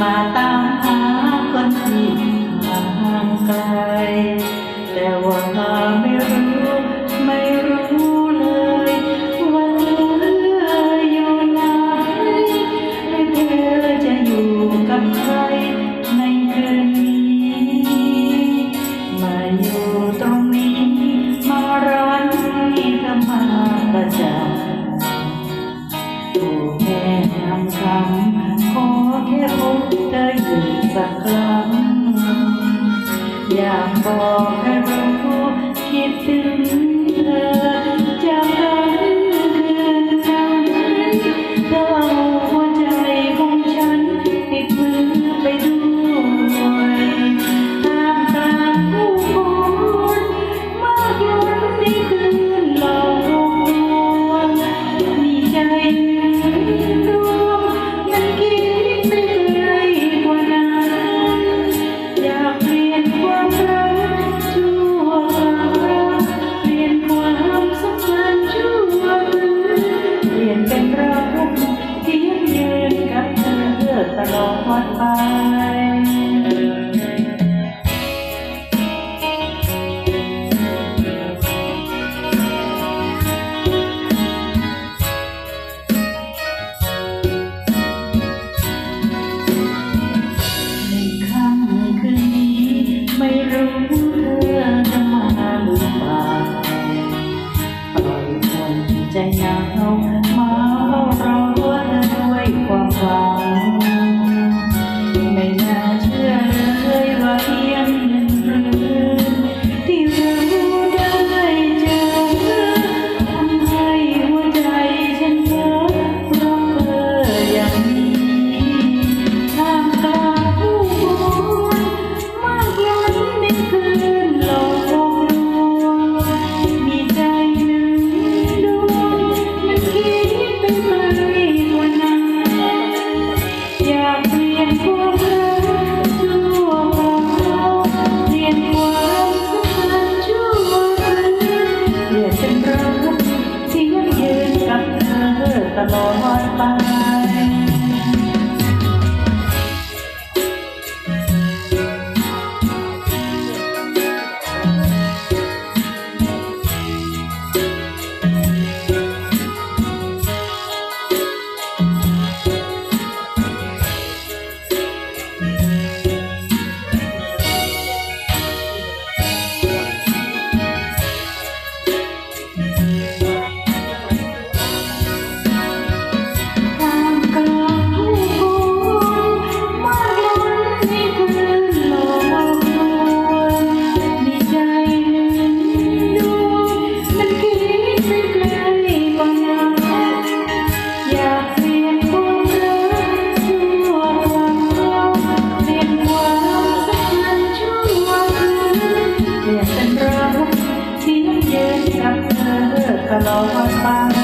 มาตามหาคนที่ห่างไกล แต่ว่าไม่รู้ไม่รู้เลยว่าเธออยู่ไหนเธอจะอยู่กับใครในคืนนี้มาอยู่ตรงนี้มาร้อนนี้ทำไมะจา อยากบอกให้รู้ no lối bay 转到外八